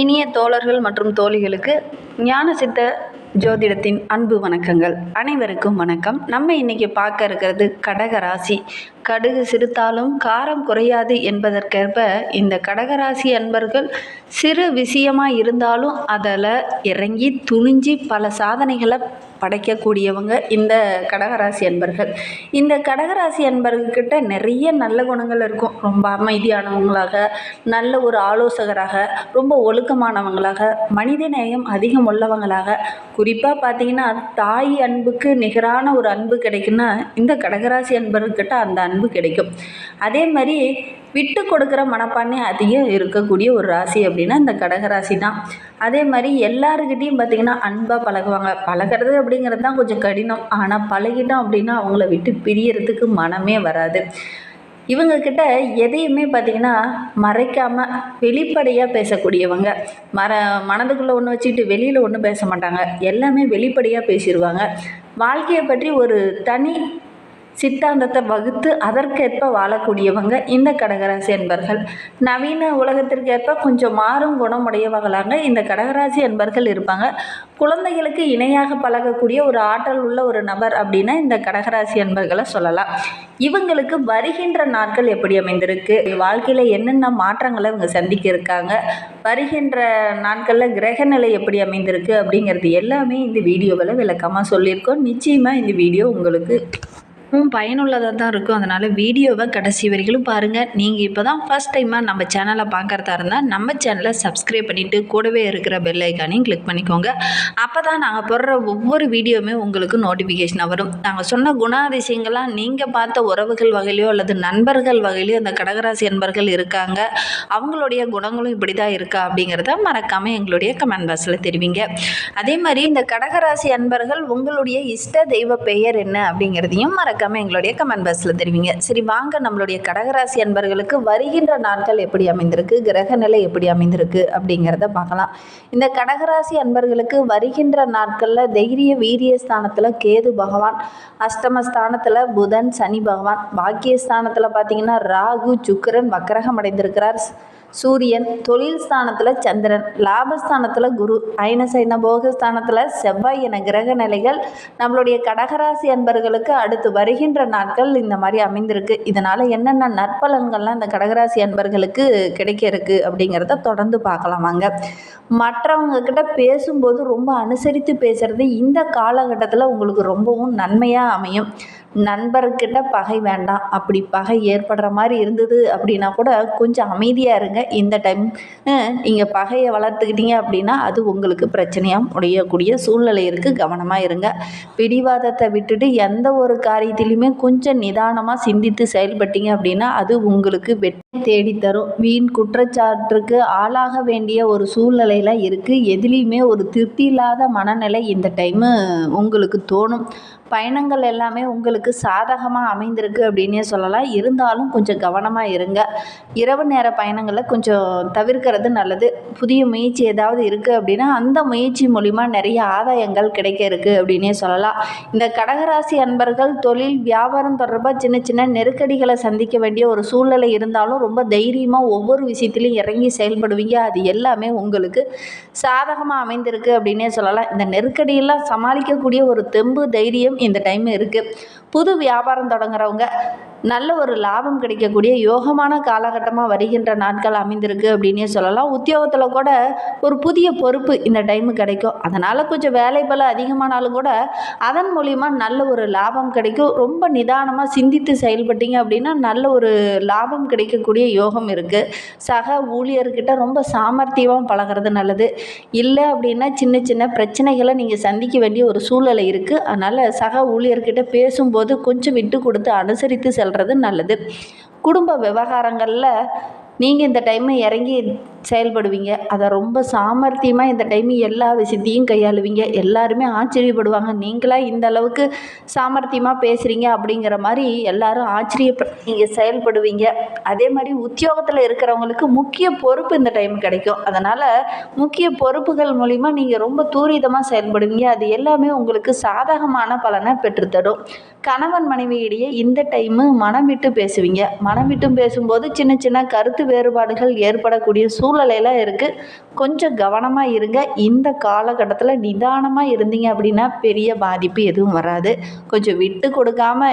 இனிய தோழர்கள் மற்றும் தோழிகளுக்கு ஞான சித்த ஜோதிடத்தின் அன்பு வணக்கங்கள். அனைவருக்கும் வணக்கம். நம்ம இன்னைக்கு பார்க்க இருக்கிறது கடக ராசி. கடுகு சிறுத்தாலும் காரம் குறையாது என்பதற்கேற்ப இந்த கடகராசி அன்பர்கள் சிறு விஷயமாக இருந்தாலும் அதில் இறங்கி துணிஞ்சு பல சாதனைகளை படைக்கக்கூடியவங்க இந்த கடகராசி அன்பர்கள். இந்த கடகராசி அன்பர்கிட்ட நிறைய நல்ல குணங்கள் இருக்கும். ரொம்ப அமைதியானவங்களாக நல்ல ஒரு ஆலோசகராக ரொம்ப ஒழுக்கமானவங்களாக மனித நேயம் அதிகம் உள்ளவங்களாக. குறிப்பாக பார்த்தீங்கன்னா தாய் அன்புக்கு நிகரான ஒரு அன்பு கிடைக்குன்னா இந்த கடகராசி அன்பர்கிட்ட அந்த அன்பு அன்பு கிடைக்கும். அதே மாதிரி விட்டு கொடுக்குற மனப்பான்மை அதிகம் இருக்கக்கூடிய ஒரு ராசி அப்படின்னா இந்த கடகராசி தான் அதே மாதிரி எல்லாருக்கிட்டேயும் பார்த்திங்கன்னா அன்பாக பழகுவாங்க. பழகிறது அப்படிங்கிறது தான் கொஞ்சம் கடினம். ஆனால் பழகிட்டோம் அப்படின்னா அவங்கள விட்டு பிரியறதுக்கு மனமே வராது. இவங்கக்கிட்ட எதையுமே பார்த்திங்கன்னா மறைக்காமல் வெளிப்படையாக பேசக்கூடியவங்க. மர மனதுக்குள்ளே ஒன்று வச்சுக்கிட்டு வெளியில் ஒன்றும் பேச மாட்டாங்க. எல்லாமே வெளிப்படையாக பேசிடுவாங்க வாழ்க்கையை பற்றி ஒரு தனி சித்தாந்தத்தை வகுத்து அதற்கேற்ப வாழக்கூடியவங்க இந்த கடகராசி என்பர்கள். நவீன உலகத்திற்கேற்ப கொஞ்சம் மாறும் குணமுடையவர்களாக இந்த கடகராசி என்பர்கள் இருப்பாங்க. குழந்தைகளுக்கு இணையாக பழகக்கூடிய ஒரு ஆற்றல் உள்ள ஒரு நபர் அப்படின்னா இந்த கடகராசி என்பர்களை சொல்லலாம். இவங்களுக்கு வருகின்ற நாட்கள் எப்படி அமைந்திருக்கு? வாழ்க்கையில் என்னென்ன மாற்றங்களை இவங்க சந்திக்க இருக்காங்க வருகின்ற நாட்களில் கிரகநிலை எப்படி அமைந்திருக்கு அப்படிங்கிறது எல்லாமே இந்த வீடியோவில் விளக்கமாக சொல்லியிருக்கோம். நிச்சயமாக இந்த வீடியோ உங்களுக்கு ம் பயனுள்ளதாக தான் இருக்கும். அதனால் வீடியோவை கடைசி வரைக்கும் பாருங்கள் நீங்கள் இப்போ தான் ஃபஸ்ட் டைமாக நம்ம சேனலை பார்க்குறதா இருந்தால் நம்ம சேனலை சப்ஸ்கிரைப் பண்ணிவிட்டு கூடவே இருக்கிற பெல் ஐக்கானையும் கிளிக் பண்ணிக்கோங்க. அப்போ தான் நாங்கள் போடுற ஒவ்வொரு வீடியோவுமே உங்களுக்கு நோட்டிஃபிகேஷனாக வரும். நாங்கள் சொன்ன குணாதிசயங்கள்லாம் நீங்கள் பார்த்த உறவுகள் வகையிலையோ அல்லது நண்பர்கள் வகையிலையோ அந்த கடகராசி நண்பர்கள் இருக்காங்க. அவங்களுடைய குணங்களும் இப்படி தான் இருக்கா அப்படிங்கிறத மறக்காமல் எங்களுடைய கமெண்ட் பாக்ஸில் தெரிவிங்க. அதே மாதிரி இந்த கடகராசி அன்பர்கள் உங்களுடைய இஷ்ட தெய்வ பெயர் என்ன அப்படிங்கிறதையும் மறக்க மறக்காமல் எங்களுடைய கமெண்ட் பாக்ஸில் தெரிவிங்க. சரி வாங்க. நம்மளுடைய கடகராசி அன்பர்களுக்கு வருகின்ற நாட்கள் எப்படி அமைந்திருக்கு? கிரக நிலை எப்படி அமைந்திருக்கு? அப்படிங்கிறத பார்க்கலாம். இந்த கடகராசி அன்பர்களுக்கு வருகின்ற நாட்களில் தைரிய வீரிய ஸ்தானத்தில் கேது பகவான் அஷ்டமஸ்தானத்தில் புதன் சனி பகவான் பாக்கியஸ்தானத்தில் பார்த்தீங்கன்னா ராகு சுக்கிரன் வக்கரகம் அடைந்திருக்கிறார். சூரியன் தொழில் ஸ்தானத்தில் சந்திரன் லாபஸ்தானத்தில் குரு ஐனசைன போகஸ்தானத்தில் செவ்வாய் என கிரக நிலைகள். நம்மளுடைய கடகராசி அன்பர்களுக்கு அடுத்து வருகின்ற நாட்கள் இந்த மாதிரி அமைந்திருக்கு. இதனால் என்னென்ன நற்பலன்கள்லாம் இந்த கடகராசி அன்பர்களுக்கு கிடைக்க இருக்கு அப்படிங்கிறத தொடர்ந்து பார்க்கலாம் வாங்க. மற்றவங்க கிட்ட பேசும்போது ரொம்ப அனுசரித்து பேசுகிறது இந்த காலகட்டத்தில் உங்களுக்கு ரொம்பவும் நன்மையாக அமையும். நண்பர்கிட்ட பகை வேண்டாம். அப்படி பகை ஏற்படுற மாதிரி இருந்தது அப்படின்னா கூட கொஞ்சம் அமைதியாக இருங்க. இந்த டைம் நீங்கள் பகையை வளர்த்துக்கிட்டீங்க அப்படின்னா அது உங்களுக்கு பிரச்சனையாக முடியக்கூடிய சூழ்நிலை இருக்குது கவனமாக இருங்க. பிடிவாதத்தை விட்டுட்டு எந்த ஒரு காரியத்திலையுமே கொஞ்சம் நிதானமாக சிந்தித்து செயல்பட்டீங்க அப்படின்னா அது உங்களுக்கு வெற்றி தேடித்தரும் வீண் குற்றச்சாட்டுக்கு ஆளாக வேண்டிய ஒரு சூழ்நிலையில் இருக்குது எதுலேயுமே ஒரு திருப்தி இல்லாத மனநிலை இந்த டைமு உங்களுக்கு தோணும். பயணங்கள் எல்லாமே உங்களுக்கு சாதகமாக அமைந்திருக்கு அப்படின்னே சொல்லலாம். இருந்தாலும் கொஞ்சம் கவனமாக இருங்க. இரவு நேர பயணங்களை கொஞ்சம் தவிர்க்கிறது நல்லது. புதிய முயற்சி ஏதாவது இருக்குது அப்படின்னா அந்த முயற்சி மூலிமா நிறைய ஆதாயங்கள் கிடைக்க இருக்குது அப்படின்னே சொல்லலாம். இந்த கடகராசி அன்பர்கள் தொழில் வியாபாரம் தொடர்பாக சின்ன சின்ன நெருக்கடிகளை சந்திக்க வேண்டிய ஒரு சூழ்நிலை இருந்தாலும் ரொம்ப தைரியமாக ஒவ்வொரு விஷயத்திலையும் இறங்கி செயல்படுவீங்க. அது எல்லாமே உங்களுக்கு சாதகமாக அமைந்திருக்கு அப்படின்னே சொல்லலாம். இந்த நெருக்கடியெல்லாம் சமாளிக்கக்கூடிய ஒரு தெம்பு தைரியம் இந்த டைம் இருக்குது புது வியாபாரம் தொடங்குறவங்க நல்ல ஒரு லாபம் கிடைக்கக்கூடிய யோகமான காலகட்டமாக வருகின்ற நாட்கள் அமைந்திருக்கு அப்படின்னே சொல்லலாம். உத்தியோகத்தில் கூட ஒரு புதிய பொறுப்பு இந்த டைமு கிடைக்கும். அதனால் கொஞ்சம் வேலை பல அதிகமானாலும் கூட அதன் மூலிமா நல்ல ஒரு லாபம் கிடைக்கும். ரொம்ப நிதானமாக சிந்தித்து செயல்பட்டீங்க அப்படின்னா நல்ல ஒரு லாபம் கிடைக்கக்கூடிய யோகம் இருக்குது சக ஊழியர்கிட்ட ரொம்ப சாமர்த்தியமாக பழகிறது நல்லது. இல்லை அப்படின்னா சின்ன சின்ன பிரச்சனைகளை நீங்கள் சந்திக்க வேண்டிய ஒரு சூழ்நிலை இருக்குது அதனால் சக ஊழியர்கிட்ட பேசும்போது கொஞ்சம் விட்டு கொடுத்து அனுசரித்து செல்வது நல்லது. குடும்ப விவகாரங்களில் நீங்கள் இந்த டைமு இறங்கி செயல்படுவீங்க. அதை ரொம்ப சாமர்த்தியமாக இந்த டைம் எல்லா விஷயத்தையும் கையாளுவீங்க. எல்லாருமே ஆச்சரியப்படுவாங்க. நீங்களாக இந்த அளவுக்கு சாமர்த்தியமாக பேசுகிறீங்க அப்படிங்கிற மாதிரி எல்லாரும் ஆச்சரியப்ப நீங்கள் செயல்படுவீங்க. அதே மாதிரி உத்தியோகத்தில் இருக்கிறவங்களுக்கு முக்கிய பொறுப்பு இந்த டைம் கிடைக்கும். அதனால் முக்கிய பொறுப்புகள் மூலிமா நீங்கள் ரொம்ப தூரிதமாக செயல்படுவீங்க. அது எல்லாமே உங்களுக்கு சாதகமான பலனை பெற்றுத்தரும். கணவன் மனைவியிடையே இந்த டைமு மனம் விட்டு பேசுவீங்க. மனம் விட்டு பேசும்போது சின்ன சின்ன கருத்து வேறுபாடுகள் ஏற்படக்கூடிய சூழ்நிலையெல்லாம் இருக்குது கொஞ்சம் கவனமாக இருங்க. இந்த காலகட்டத்தில் நிதானமாக இருந்தீங்க அப்படின்னா பெரிய பாதிப்பு எதுவும் வராது. கொஞ்சம் விட்டு கொடுக்காம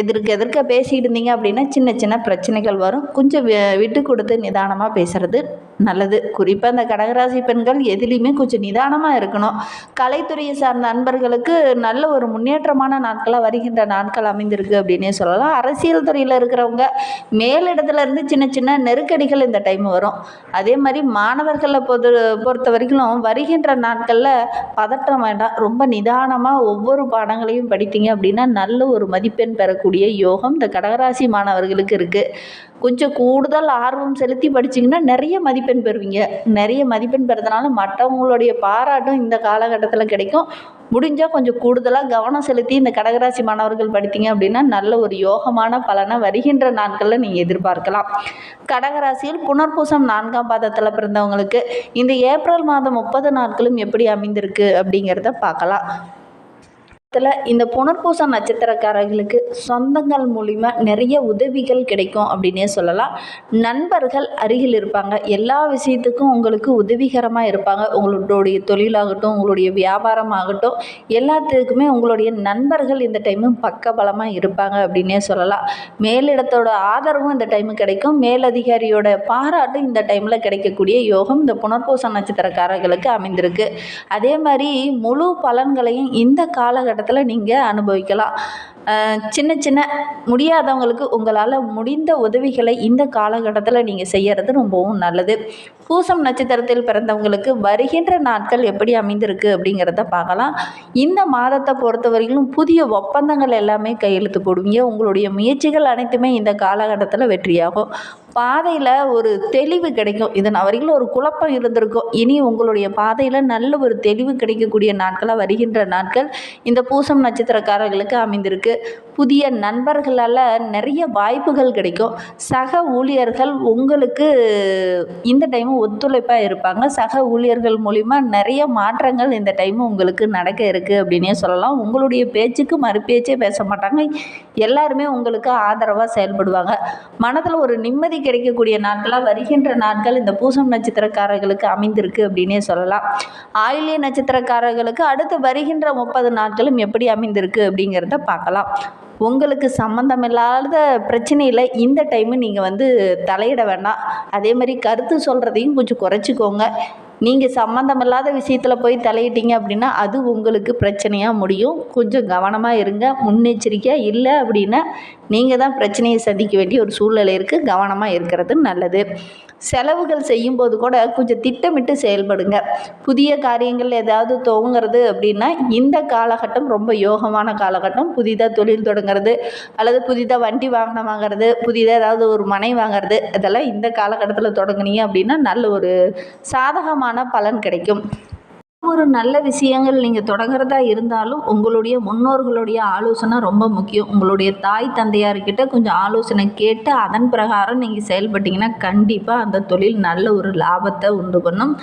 எதிர்க்க எதிர்க்க பேசிகிட்டு இருந்தீங்க அப்படின்னா சின்ன சின்ன பிரச்சனைகள் வரும். கொஞ்சம் விட்டு கொடுத்து நிதானமாக பேசுகிறது நல்லது. குறிப்பாக இந்த கடகராசி பெண்கள் எதுலேயுமே கொஞ்சம் நிதானமாக இருக்கணும். கலைத்துறையை சார்ந்த நண்பர்களுக்கு நல்ல ஒரு முன்னேற்றமான நாட்களாக வருகின்ற நாட்கள் அமைந்திருக்கு அப்படின்னே சொல்லலாம். அரசியல் துறையில் இருக்கிறவங்க மேலிடத்துலேருந்து சின்ன சின்ன நெருக்கடிகள் இந்த டைம் வரும். அதே மாதிரி மாணவர்களை பொது பொறுத்த வரைக்கும் வருகின்ற நாட்களில் பதற்றம் வேண்டாம். ரொம்ப நிதானமாக ஒவ்வொரு பாடங்களையும் படித்தீங்க அப்படின்னா நல்ல ஒரு மதிப்பெண் பெறக்கூடிய யோகம் இந்த கடகராசி மாணவர்களுக்கு இருக்குது கொஞ்சம் கூடுதல் ஆர்வம் செலுத்தி படிச்சீங்கன்னா நிறைய மதிப்பெண் பெறுவீங்க. நிறைய மதிப்பெண் பெறதுனால மற்றவங்களுடைய பாராட்டும் இந்த காலகட்டத்தில் கிடைக்கும். முடிஞ்சால் கொஞ்சம் கூடுதலாக கவனம் செலுத்தி இந்த கடகராசி மாணவர்கள் படித்தீங்க அப்படின்னா நல்ல ஒரு யோகமான பலனை வருகின்ற நாட்களில் நீங்கள் எதிர்பார்க்கலாம். கடகராசியில் புனர்பூசம் நான்காம் பாதத்தில் பிறந்தவங்களுக்கு இந்த ஏப்ரல் மாதம் முப்பது நாட்களும் எப்படி அமைந்திருக்கு அப்படிங்கிறத பார்க்கலாம். காலத்தில் இந்த புனர்பூச நட்சத்திரக்காரர்களுக்கு சொந்தங்கள் மூலிமா நிறைய உதவிகள் கிடைக்கும் அப்படின்னே சொல்லலாம். நண்பர்கள் அருகில் இருப்பாங்க. எல்லா விஷயத்துக்கும் உங்களுக்கு உதவிகரமாக இருப்பாங்க. உங்களுடைய தொழிலாகட்டும் உங்களுடைய வியாபாரம் ஆகட்டும் எல்லாத்துக்குமே உங்களுடைய நண்பர்கள் இந்த டைமு பக்கபலமாக இருப்பாங்க அப்படின்னே சொல்லலாம். மேலிடத்தோட ஆதரவும் இந்த டைமு கிடைக்கும். மேலதிகாரியோட பாராட்டும் இந்த டைமில் கிடைக்கக்கூடிய யோகம் இந்த புனர்பூச நட்சத்திரக்காரர்களுக்கு அமைந்திருக்கு. அதே மாதிரி முழு பலன்களையும் இந்த காலகட்டத்தில் நீங்கள் அனுபவிக்கலாம். சின்ன சின்ன முடியாதவங்களுக்கு உங்களால் முடிந்த உதவிகளை இந்த காலகட்டத்தில் நீங்கள் செய்யறது ரொம்பவும் நல்லது. பூசம் நட்சத்திரத்தில் பிறந்தவங்களுக்கு வருகின்ற நாட்கள் எப்படி அமைந்திருக்கு அப்படிங்கிறத பார்க்கலாம். இந்த மாதத்தை பொறுத்தவரையிலும் புதிய ஒப்பந்தங்கள் எல்லாமே கையெழுத்து போடுவீங்க. உங்களுடைய முயற்சிகள் அனைத்துமே இந்த காலகட்டத்தில் வெற்றியாகும். பாதையில் ஒரு தெளிவு கிடைக்கும். இதன் வரைக்கும் ஒரு குழப்பம் இருந்திருக்கும். இனி உங்களுடைய பாதையில் நல்ல ஒரு தெளிவு கிடைக்கக்கூடிய நாட்களாக வருகின்ற நாட்கள் இந்த பூசம் நட்சத்திரக்காரர்களுக்கு அமைந்திருக்கு. புதிய நண்பர்களால் நிறைய வாய்ப்புகள் கிடைக்கும். சக ஊழியர்கள் உங்களுக்கு இந்த டைம் ஒத்துழைப்பாக இருப்பாங்க. சக ஊழியர்கள் மூலிமா நிறைய மாற்றங்கள் இந்த டைம் உங்களுக்கு நடக்க இருக்குது அப்படின்னே சொல்லலாம். உங்களுடைய பேச்சுக்கு மறுபேச்சே பேச மாட்டாங்க. எல்லாருமே உங்களுக்கு ஆதரவாக செயல்படுவாங்க. மனதில் ஒரு நிம்மதி கிடைக்கக்கூடிய நாட்களாக வருகின்ற நாட்கள் இந்த பூசம் நட்சத்திரக்காரர்களுக்கு அமைந்திருக்கு அப்படின்னே சொல்லலாம். ஆயிலிய நட்சத்திரக்காரர்களுக்கு அடுத்து வருகின்ற முப்பது நாட்களும் எப்படி அமைந்திருக்கு அப்படிங்கிறத பார்க்கலாம். உங்களுக்கு சம்மந்தமில்லாத பிரச்சனையில் இந்த டைமு நீங்கள் வந்து தலையிட வேண்டாம். அதே மாதிரி கருத்து சொல்கிறதையும் கொஞ்சம் குறைச்சிக்கோங்க. நீங்கள் சம்மந்தமில்லாத விஷயத்தில் போய் தலையிட்டீங்க அப்படின்னா அது உங்களுக்கு பிரச்சனையாக முடியும். கொஞ்சம் கவனமாக இருங்க முன்னெச்சரிக்கையாக இல்லை அப்படின்னா நீங்கள் தான் பிரச்சனையை சந்திக்க வேண்டிய ஒரு சூழ்நிலை இருக்குது கவனமாக இருக்கிறது நல்லது. செலவுகள் செய்யும்போது கூட கொஞ்சம் திட்டமிட்டு செயல்படுங்க. புதிய காரியங்கள் ஏதாவது துவங்குறது அப்படின்னா இந்த காலகட்டம் ரொம்ப யோகமான காலகட்டம். புதிதாக தொழில் தொடங்குறது அல்லது புதிதாக வண்டி வாகனம் வாங்குறது புதிதாக ஏதாவது ஒரு மனை வாங்குறது இதெல்லாம் இந்த காலகட்டத்தில் தொடங்குனீங்க அப்படின்னா நல்ல ஒரு சாதகமான பலன் கிடைக்கும். ஒரு நல்ல விஷயங்கள் நீங்கள் தொடங்குறதா இருந்தாலும் உங்களுடைய முன்னோர்களுடைய ஆலோசனை ரொம்ப முக்கியம். உங்களுடைய தாய் தந்தையார்கிட்ட கொஞ்சம் ஆலோசனை கேட்டு அதன் பிரகாரம் நீங்கள் செயல்பட்டீங்கன்னா கண்டிப்பாக அந்த தொழில் நல்ல ஒரு லாபத்தை உண்டு பண்ணும்.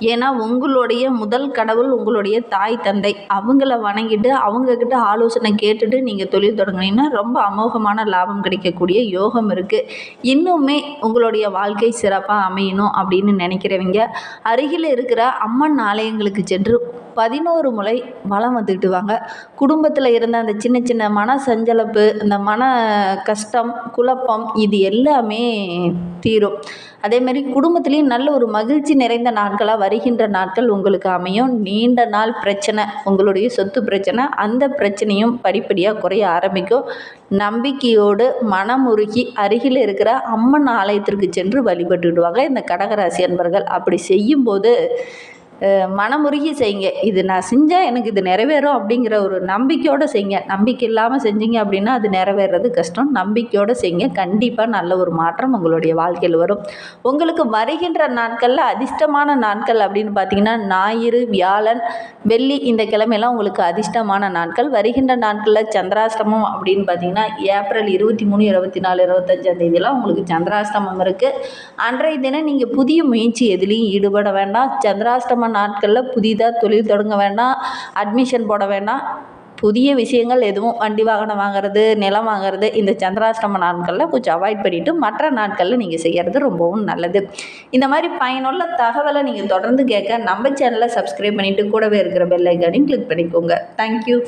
ஏன்னா உங்களுடைய முதல் கடவுள் உங்களுடைய தாய் தந்தை. அவங்கள வணங்கிட்டு அவங்கக்கிட்ட ஆலோசனை கேட்டுட்டு நீங்கள் தொழில் தொடங்குனீங்கன்னா ரொம்ப அமோகமான லாபம் கிடைக்கக்கூடிய யோகம் இருக்குது இன்னுமே உங்களுடைய வாழ்க்கை சிறப்பாக அமையணும் அப்படின்னு நினைக்கிறவங்க அருகில் இருக்கிற அம்மன் ஆலயங்களுக்கு சென்று பதினோரு முறை வளம் வந்துக்கிட்டு வாங்க. குடும்பத்தில் இருந்த அந்த சின்ன சின்ன மன சஞ்சலப்பு இந்த மன கஷ்டம் குழப்பம் இது எல்லாமே தீரும். அதேமாரி குடும்பத்துலேயும் நல்ல ஒரு மகிழ்ச்சி நிறைந்த நாட்களாக வருகின்ற நாட்கள் உங்களுக்கு அமையும். நீண்ட நாள் பிரச்சனை உங்களுடைய சொத்து பிரச்சனை அந்த பிரச்சனையும் படிப்படியாக குறைய ஆரம்பிக்கும். நம்பிக்கையோடு மனமுருகி அருகில் இருக்கிற அம்மன் ஆலயத்திற்கு சென்று வழிபட்டுடுவாங்க இந்த கடகராசி அன்பர்கள் அப்படி செய்யும்போது மனமுருகி செய்யுங்க. இது நான் செஞ்சால் எனக்கு இது நிறைவேறும் அப்படிங்கிற ஒரு நம்பிக்கையோடு செய்யுங்க. நம்பிக்கை இல்லாமல் செஞ்சீங்க அப்படின்னா அது நிறைவேறது கஷ்டம். நம்பிக்கையோடு செய்யுங்க. கண்டிப்பாக நல்ல ஒரு மாற்றம் உங்களுடைய வாழ்க்கையில் வரும். உங்களுக்கு வருகின்ற நாட்களில் அதிர்ஷ்டமான நாட்கள் அப்படின்னு பார்த்தீங்கன்னா ஞாயிறு வியாழன் வெள்ளி இந்த கிழமையெல்லாம் உங்களுக்கு அதிர்ஷ்டமான நாட்கள். வருகின்ற நாட்களில் சந்திராஷ்டமம் அப்படின்னு பார்த்தீங்கன்னா ஏப்ரல் இருபத்தி மூணு இருபத்தி நாலு இருபத்தஞ்சாம் தேதியெல்லாம் உங்களுக்கு சந்திராஷ்டமம் இருக்குது அன்றைய தினம் நீங்கள் புதிய முயற்சி எதுலேயும் ஈடுபட வேண்டாம். நாட்களில் புதிதாக தொழில் தொடங்க வேண்டாம் அட்மிஷன் போட வேண்டாம் புதிய விஷயங்கள் எதுவும் வண்டி வாகனம் வாங்குறது நிலம் வாங்குறது இந்த சந்திராஷ்டம நாட்களில் கொஞ்சம் அவாய்ட் பண்ணிவிட்டு மற்ற நாட்களில் நீங்கள் செய்கிறது ரொம்பவும் நல்லது. இந்த மாதிரி பயனுள்ள தகவலை நீங்கள் தொடர்ந்து கேட்க நம்ம சேனலை சப்ஸ்கிரைப் பண்ணிவிட்டு கூடவே இருக்கிற பெல்லைக்கானையும் கிளிக் பண்ணிக்கோங்க. தேங்க்யூ